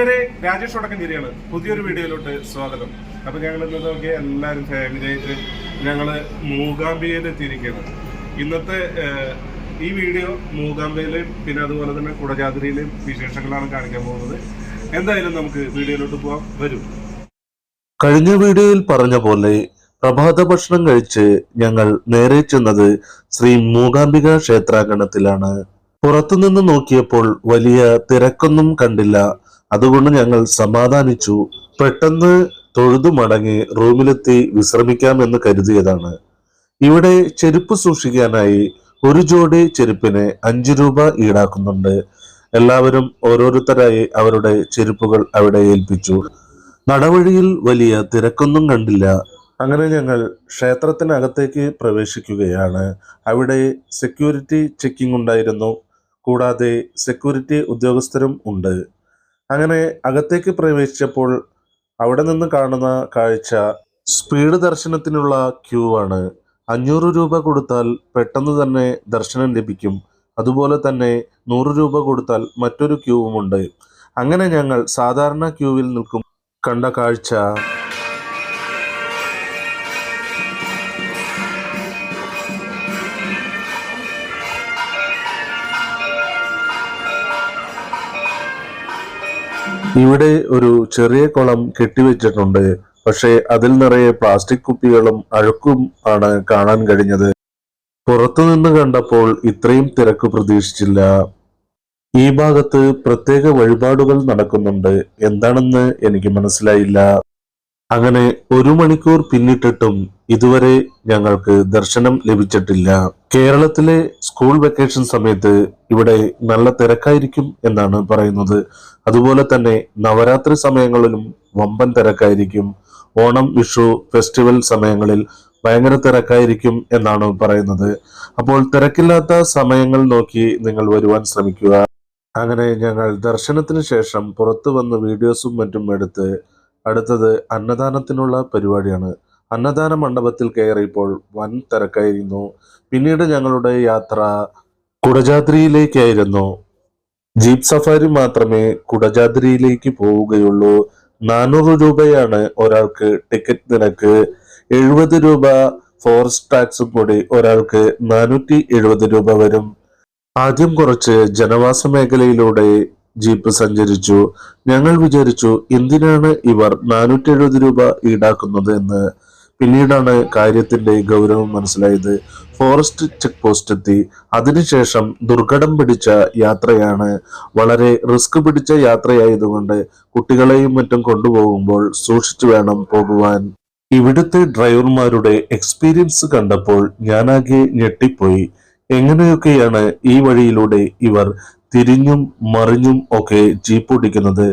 കൂട്ടുകാരെ രാജേഷ് വടക്കഞ്ചേരിയാണ് പുതിയൊരു വീഡിയോയിലോട്ട് സ്വാഗതം. അപ്പൊ ഞങ്ങൾ ഇന്ന് നോക്കിയ എല്ലാവരും ഫാമിലി ആയിട്ട് ഞങ്ങൾ മൂകാംബികയിൽ എത്തിയിരിക്കുകയാണ്. ഇന്നത്തെ ഈ വീഡിയോ മൂകാംബയിലെയും പിന്നെ അതുപോലെ തന്നെ കുടജാതിരിയിലെയും വിശേഷങ്ങളാണ് കാണിക്കാൻ പോകുന്നത്. എന്തായാലും നമുക്ക് വീഡിയോയിലോട്ട് പോവാം. വരും. കഴിഞ്ഞ വീഡിയോയിൽ പറഞ്ഞ പോലെ പ്രഭാത ഭക്ഷണം കഴിച്ച് ഞങ്ങൾ നേരെ ചെന്നത് ശ്രീ മൂകാംബിക ക്ഷേത്രാങ്കണത്തിലാണ്. പുറത്തുനിന്ന് നോക്കിയപ്പോൾ വലിയ തിരക്കൊന്നും കണ്ടില്ല. അതുകൊണ്ട് ഞങ്ങൾ സമാധാനിച്ചു. പെട്ടെന്ന് തൊഴുതു മടങ്ങി റൂമിലെത്തി വിശ്രമിക്കാമെന്ന് കരുതിയതാണ്. ഇവിടെ ചെരുപ്പ് സൂക്ഷിക്കാനായി ഒരു ജോഡി ചെരുപ്പിന് അഞ്ചു രൂപ ഈടാക്കുന്നുണ്ട്. എല്ലാവരും ഓരോരുത്തരായി അവരുടെ ചെരുപ്പുകൾ അവിടെ ഏൽപ്പിച്ചു. നടവഴിയിൽ വലിയ തിരക്കൊന്നും കണ്ടില്ല. അങ്ങനെ ഞങ്ങൾ ക്ഷേത്രത്തിനകത്തേക്ക് പ്രവേശിക്കുകയാണ്. അവിടെ സെക്യൂരിറ്റി ചെക്കിംഗ് ഉണ്ടായിരുന്നു. കൂടാതെ സെക്യൂരിറ്റി ഉദ്യോഗസ്ഥരും ഉണ്ട്. അങ്ങനെ അകത്തേക്ക് പ്രവേശിച്ചപ്പോൾ അവിടെ നിന്ന് കാണുന്ന കാഴ്ച സ്പീഡ് ദർശനത്തിനുള്ള ക്യൂ ആണ്. അഞ്ഞൂറ് രൂപ കൊടുത്താൽ പെട്ടെന്ന് തന്നെ ദർശനം ലഭിക്കും. അതുപോലെ തന്നെ നൂറ് രൂപ കൊടുത്താൽ മറ്റൊരു ക്യൂവുമുണ്ട് അങ്ങനെ ഞങ്ങൾ സാധാരണ ക്യൂവിൽ നിൽക്കും. കണ്ട കാഴ്ച. ഇവിടെ ഒരു ചെറിയ കുളം കെട്ടിവെച്ചിട്ടുണ്ട്. പക്ഷേ അതിൽ നിറയെ പ്ലാസ്റ്റിക് കുപ്പികളും അഴുക്കും ആണ് കാണാൻ കഴിഞ്ഞത്. പുറത്തുനിന്ന് കണ്ടപ്പോൾ ഇത്രയും തിരക്ക് പ്രതീക്ഷിച്ചില്ല. ഈ ഭാഗത്ത് പ്രത്യേക വഴിപാടുകൾ നടക്കുന്നുണ്ട്. എന്താണെന്ന് എനിക്ക് മനസ്സിലായില്ല. അങ്ങനെ ഒരു മണിക്കൂർ പിന്നിട്ടിട്ടും ഇതുവരെ ഞങ്ങൾക്ക് ദർശനം ലഭിച്ചിട്ടില്ല. കേരളത്തിലെ സ്കൂൾ വെക്കേഷൻ സമയത്ത് ഇവിടെ നല്ല തിരക്കായിരിക്കും എന്നാണ് പറയുന്നത്. അതുപോലെ തന്നെ നവരാത്രി സമയങ്ങളിലും വമ്പൻ തിരക്കായിരിക്കും. ഓണം വിഷു ഫെസ്റ്റിവൽ സമയങ്ങളിൽ ഭയങ്കര തിരക്കായിരിക്കും എന്നാണ് പറയുന്നത്. അപ്പോൾ തിരക്കില്ലാത്ത സമയങ്ങൾ നോക്കി നിങ്ങൾ വരുവാൻ ശ്രമിക്കുക. അങ്ങനെ ഞങ്ങൾ ദർശനത്തിന് ശേഷം പുറത്തു വന്ന് വീഡിയോസും മറ്റും എടുത്ത് അടുത്തത് അന്നദാനത്തിനുള്ള പരിപാടിയാണ്. അന്നദാന മണ്ഡപത്തിൽ കയറിയപ്പോൾ വൻ തിരക്കായിരുന്നു. പിന്നീട് ഞങ്ങളുടെ യാത്ര കുടജാദ്രിയിലേക്കായിരുന്നു. ജീപ്പ് സഫാരി മാത്രമേ കുടജാദ്രിയിലേക്ക് പോവുകയുള്ളൂ. നാനൂറ് രൂപയാണ് ഒരാൾക്ക് ടിക്കറ്റ് നിരക്ക്. എഴുപത് രൂപ ഫോറസ്റ്റ് ടാക്സും കൂടി ഒരാൾക്ക് നാനൂറ്റി എഴുപത് രൂപ വരും. ആദ്യം കുറച്ച് ജനവാസ മേഖലയിലൂടെ ജീപ്പ് സഞ്ചരിച്ചു. ഞങ്ങൾ വിചാരിച്ചു എന്തിനാണ് ഇവർ നാനൂറ്റി എഴുപത് രൂപ ഈടാക്കുന്നത് എന്ന്. പിന്നീടാണ് കാര്യത്തിന്റെ ഗൗരവം മനസ്സിലായത്. ഫോറസ്റ്റ് ചെക്ക് പോസ്റ്റ് എത്തി. അതിനുശേഷം ദുർഘടം പിടിച്ച യാത്രയാണ്. വളരെ റിസ്ക് പിടിച്ച യാത്രയായതുകൊണ്ട് കുട്ടികളെയും മറ്റും കൊണ്ടുപോകുമ്പോൾ സൂക്ഷിച്ചു വേണം പോകുവാൻ. ഇവിടുത്തെ ഡ്രൈവർമാരുടെ എക്സ്പീരിയൻസ് കണ്ടപ്പോൾ ഞാനാകെ ഞെട്ടിപ്പോയി. എങ്ങനെയൊക്കെയാണ് ഈ വഴിയിലൂടെ ഇവർ തിരിഞ്ഞും മറിഞ്ഞും ഒക്കെ ജീപ്പ് ഓടിക്കുന്നത്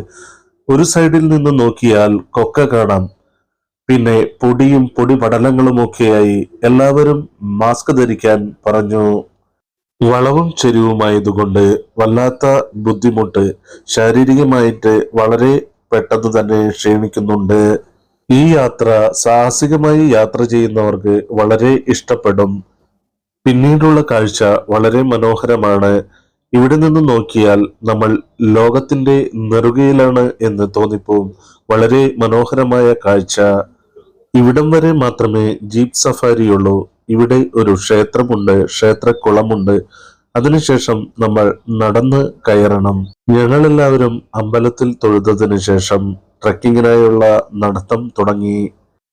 ഒരു സൈഡിൽ നിന്ന് നോക്കിയാൽ കൊക്ക കാണാം. പിന്നെ പൊടിയും പൊടി പടലങ്ങളും ഒക്കെയായി എല്ലാവരും മാസ്ക് ധരിക്കാൻ പറഞ്ഞു. വളവും ചെരിവുമായതുകൊണ്ട് വല്ലാത്ത ബുദ്ധിമുട്ട് ശാരീരികമായിട്ട് വളരെ പെട്ടെന്ന് തന്നെ ക്ഷീണിക്കുന്നുണ്ട്. ഈ യാത്ര സാഹസികമായി യാത്ര ചെയ്യുന്നവർക്ക് വളരെ ഇഷ്ടപ്പെടും. പിന്നീടുള്ള കാഴ്ച വളരെ മനോഹരമാണ്. ഇവിടെ നിന്ന് നോക്കിയാൽ നമ്മൾ ലോകത്തിന്റെ നെറുകയിലാണ് എന്ന് തോന്നിപ്പോവും. വളരെ മനോഹരമായ കാഴ്ച. ഇവിടം വരെ മാത്രമേ ജീപ്പ് സഫാരിയുള്ളൂ. ഇവിടെ ഒരു ക്ഷേത്രമുണ്ട് ക്ഷേത്രക്കുളമുണ്ട്. അതിനുശേഷം നമ്മൾ നടന്ന് കയറണം. ഞങ്ങളെല്ലാവരും അമ്പലത്തിൽ തൊഴുതതിനു ശേഷം ട്രക്കിങ്ങിനായുള്ള നടത്തം തുടങ്ങി.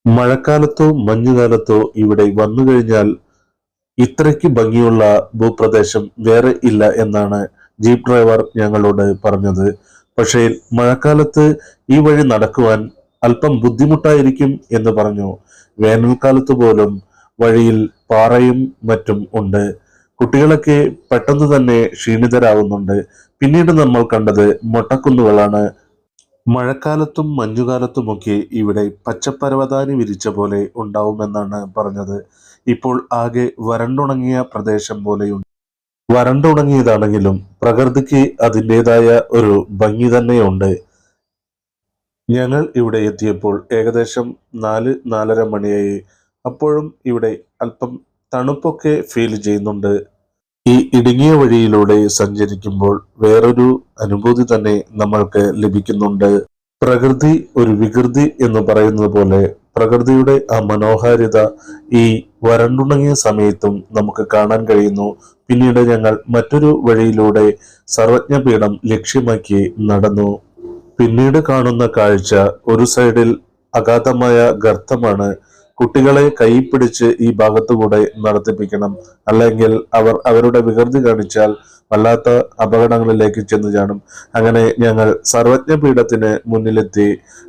മഴക്കാലത്തോ മഞ്ഞുകാലത്തോ ഇവിടെ വന്നു കഴിഞ്ഞാൽ ഇത്രയ്ക്ക് ഭംഗിയുള്ള ഭൂപ്രദേശം വേറെ ഇല്ല എന്നാണ് ജീപ്പ് ഡ്രൈവർ ഞങ്ങളോട് പറഞ്ഞത്. പക്ഷേ മഴക്കാലത്ത് ഈ വഴി നടക്കുവാൻ അല്പം ബുദ്ധിമുട്ടായിരിക്കും എന്ന് പറഞ്ഞു. വേനൽക്കാലത്ത് പോലും വഴിയിൽ പാറയും മറ്റും ഉണ്ട്. കുട്ടികളൊക്കെ പെട്ടെന്ന് തന്നെ ക്ഷീണിതരാകുന്നുണ്ട്. പിന്നീട് നമ്മൾ കണ്ടത് മൊട്ടക്കുന്നുകളാണ്. മഴക്കാലത്തും മഞ്ഞുകാലത്തുമൊക്കെ ഇവിടെ പച്ചപ്പരവതാനി വിരിച്ച പോലെ ഉണ്ടാവുമെന്നാണ് പറഞ്ഞത്. ഇപ്പോൾ ആകെ വരണ്ടുണങ്ങിയ പ്രദേശം പോലെയുണ്ട്. വരണ്ടുണങ്ങിയതാണെങ്കിലും പ്രകൃതിക്ക് അതിന്റെതായ ഒരു ഭംഗി തന്നെയുണ്ട്. ഞങ്ങൾ ഇവിടെ എത്തിയപ്പോൾ ഏകദേശം നാല് നാലര മണിയായി. അപ്പോഴും ഇവിടെ അല്പം തണുപ്പൊക്കെ ഫീൽ ചെയ്യുന്നുണ്ട്. ഈ ഇടുങ്ങിയ വഴിയിലൂടെ സഞ്ചരിക്കുമ്പോൾ വേറൊരു അനുഭൂതി തന്നെ നമ്മൾക്ക് ലഭിക്കുന്നുണ്ട്. പ്രകൃതി ഒരു വികൃതി എന്ന് പറയുന്നത് പോലെ പ്രകൃതിയുടെ ആ മനോഹാരിത ഈ വരണ്ടുണങ്ങിയ സമയത്തും നമുക്ക് കാണാൻ കഴിയുന്നു. പിന്നീട് ഞങ്ങൾ മറ്റൊരു വഴിയിലൂടെ സർവജ്ഞപീഠം ലക്ഷ്യമാക്കി നടന്നു. പിന്നീട് കാണുന്ന കാഴ്ച ഒരു സൈഡിൽ അഗാധമായ ഗർത്തമാണ്. കുട്ടികളെ കൈ പിടിച്ച് ഈ ഭാഗത്തുകൂടെ നടത്തിപ്പിക്കണം. അല്ലെങ്കിൽ അവർ അവരുടെ വികൃതി കാണിച്ചാൽ വല്ലാത്ത അപകടങ്ങളിലേക്ക് ചെന്ന് ചാടും. അങ്ങനെ ഞങ്ങൾ സർവജ്ഞപീഠത്തിന് മുന്നിലെത്തി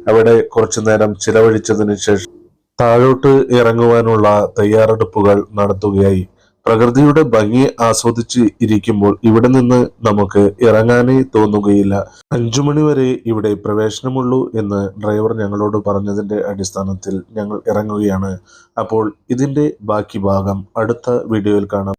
അവിടെ കുറച്ചു നേരം ചിലവഴിച്ചതിന് ശേഷം താഴോട്ട് ഇറങ്ങുവാനുള്ള തയ്യാറെടുപ്പുകൾ നടത്തുകയായി. പ്രകൃതിയുടെ ഭംഗി ആസ്വദിച്ച് ഇരിക്കുമ്പോൾ ഇവിടെ നിന്ന് നമുക്ക് ഇറങ്ങാനേ തോന്നുകയില്ല. അഞ്ചു മണിവരെ ഇവിടെ പ്രവേശനമുള്ളൂ എന്ന് ഡ്രൈവർ ഞങ്ങളോട് പറഞ്ഞതിന്റെ അടിസ്ഥാനത്തിൽ ഞങ്ങൾ ഇറങ്ങുകയാണ്. അപ്പോൾ ഇതിന്റെ ബാക്കി ഭാഗം അടുത്ത വീഡിയോയിൽ കാണാം.